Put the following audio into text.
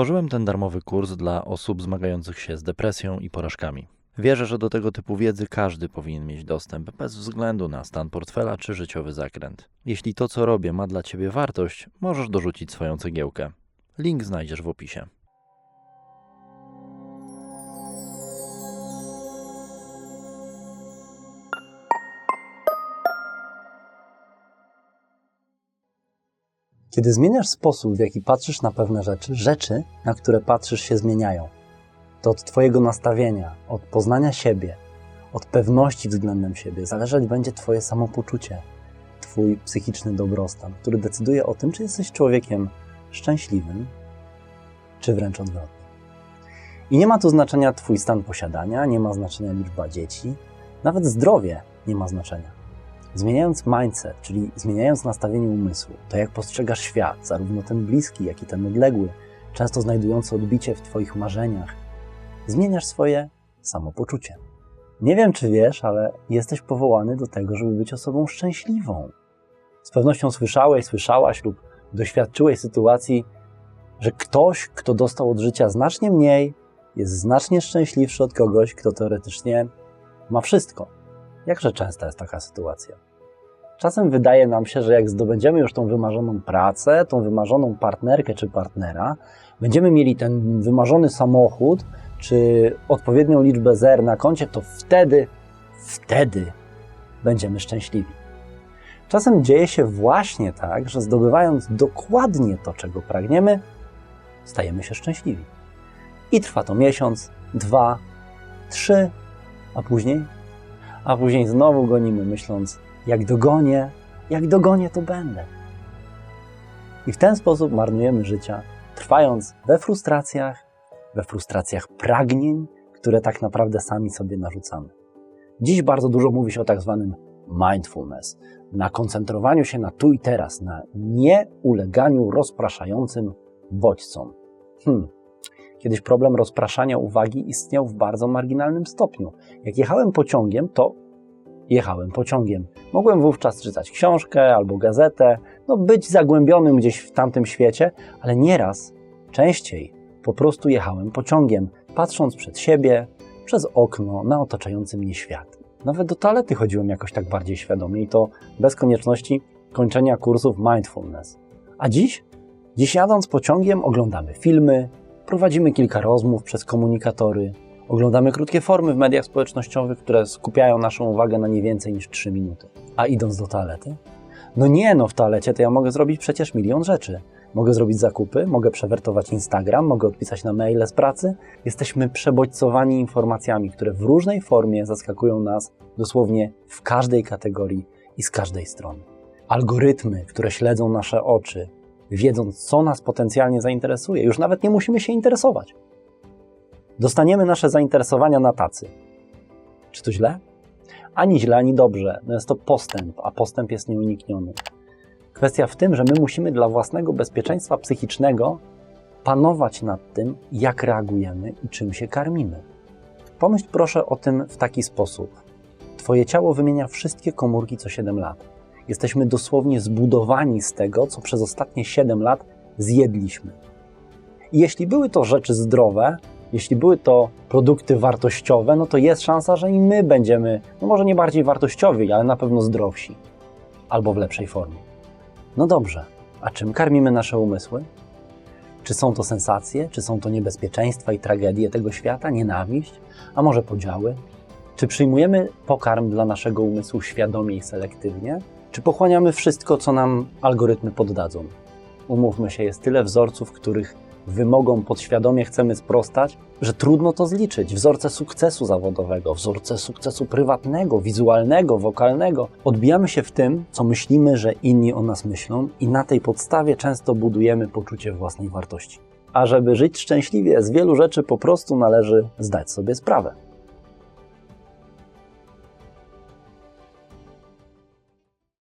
Stworzyłem ten darmowy kurs dla osób zmagających się z depresją i porażkami. Wierzę, że do tego typu wiedzy każdy powinien mieć dostęp, bez względu na stan portfela czy życiowy zakręt. Jeśli to, co robię, ma dla Ciebie wartość, możesz dorzucić swoją cegiełkę. Link znajdziesz w opisie. Kiedy zmieniasz sposób, w jaki patrzysz na pewne rzeczy, rzeczy, na które patrzysz, się zmieniają. To od Twojego nastawienia, od poznania siebie, od pewności względem siebie zależeć będzie Twoje samopoczucie, Twój psychiczny dobrostan, który decyduje o tym, czy jesteś człowiekiem szczęśliwym, czy wręcz odwrotnie. I nie ma tu znaczenia Twój stan posiadania, nie ma znaczenia liczba dzieci, nawet zdrowie nie ma znaczenia. Zmieniając mindset, czyli zmieniając nastawienie umysłu, to jak postrzegasz świat, zarówno ten bliski, jak i ten odległy, często znajdujący odbicie w Twoich marzeniach, zmieniasz swoje samopoczucie. Nie wiem, czy wiesz, ale jesteś powołany do tego, żeby być osobą szczęśliwą. Z pewnością słyszałeś, słyszałaś lub doświadczyłeś sytuacji, że ktoś, kto dostał od życia znacznie mniej, jest znacznie szczęśliwszy od kogoś, kto teoretycznie ma wszystko. Jakże częsta jest taka sytuacja? Czasem wydaje nam się, że jak zdobędziemy już tą wymarzoną pracę, tą wymarzoną partnerkę czy partnera, będziemy mieli ten wymarzony samochód, czy odpowiednią liczbę zer na koncie, to wtedy, wtedy będziemy szczęśliwi. Czasem dzieje się właśnie tak, że zdobywając dokładnie to, czego pragniemy, stajemy się szczęśliwi. I trwa to miesiąc, dwa, trzy, a później a później znowu gonimy, myśląc, jak dogonię, jak dogonię, to będę. I w ten sposób marnujemy życia, trwając we frustracjach, we frustracjach pragnień, które tak naprawdę sami sobie narzucamy. Dziś bardzo dużo mówi się o tak zwanym mindfulness, na koncentrowaniu się na tu i teraz, na nieuleganiu rozpraszającym bodźcom. Hmm, Kiedyś problem rozpraszania uwagi istniał w bardzo marginalnym stopniu. Jak jechałem pociągiem, to jechałem pociągiem. Mogłem wówczas czytać książkę albo gazetę, no być zagłębionym gdzieś w tamtym świecie, ale nieraz, częściej, po prostu jechałem pociągiem, patrząc przed siebie, przez okno na otaczający mnie świat. Nawet do toalety chodziłem jakoś tak bardziej świadomie i to bez konieczności kończenia kursów mindfulness. A dziś? Dziś jadąc pociągiem oglądamy filmy, Prowadzimy kilka rozmów przez komunikatory, oglądamy krótkie formy w mediach społecznościowych, które skupiają naszą uwagę na nie więcej niż 3 minuty. A idąc do toalety? No nie, no w toalecie to ja mogę zrobić przecież milion rzeczy. Mogę zrobić zakupy, mogę przewertować Instagram, mogę odpisać na maile z pracy. Jesteśmy przebodźcowani informacjami, które w różnej formie zaskakują nas dosłownie w każdej kategorii i z każdej strony. Algorytmy, które śledzą nasze oczy, wiedząc, co nas potencjalnie zainteresuje. Już nawet nie musimy się interesować. Dostaniemy nasze zainteresowania na tacy. Czy to źle? Ani źle, ani dobrze. No jest to postęp, a postęp jest nieunikniony. Kwestia w tym, że my musimy dla własnego bezpieczeństwa psychicznego panować nad tym, jak reagujemy i czym się karmimy. Pomyśl proszę o tym w taki sposób. Twoje ciało wymienia wszystkie komórki co 7 lat. Jesteśmy dosłownie zbudowani z tego, co przez ostatnie 7 lat zjedliśmy. I jeśli były to rzeczy zdrowe, jeśli były to produkty wartościowe, no to jest szansa, że i my będziemy, no może nie bardziej wartościowi, ale na pewno zdrowsi albo w lepszej formie. No dobrze, a czym karmimy nasze umysły? Czy są to sensacje, czy są to niebezpieczeństwa i tragedie tego świata, nienawiść, a może podziały? Czy przyjmujemy pokarm dla naszego umysłu świadomie i selektywnie, czy pochłaniamy wszystko, co nam algorytmy poddadzą? Umówmy się, jest tyle wzorców, których wymogom podświadomie chcemy sprostać, że trudno to zliczyć. Wzorce sukcesu zawodowego, wzorce sukcesu prywatnego, wizualnego, wokalnego. Odbijamy się w tym, co myślimy, że inni o nas myślą, i na tej podstawie często budujemy poczucie własnej wartości. A żeby żyć szczęśliwie, z wielu rzeczy po prostu należy zdać sobie sprawę.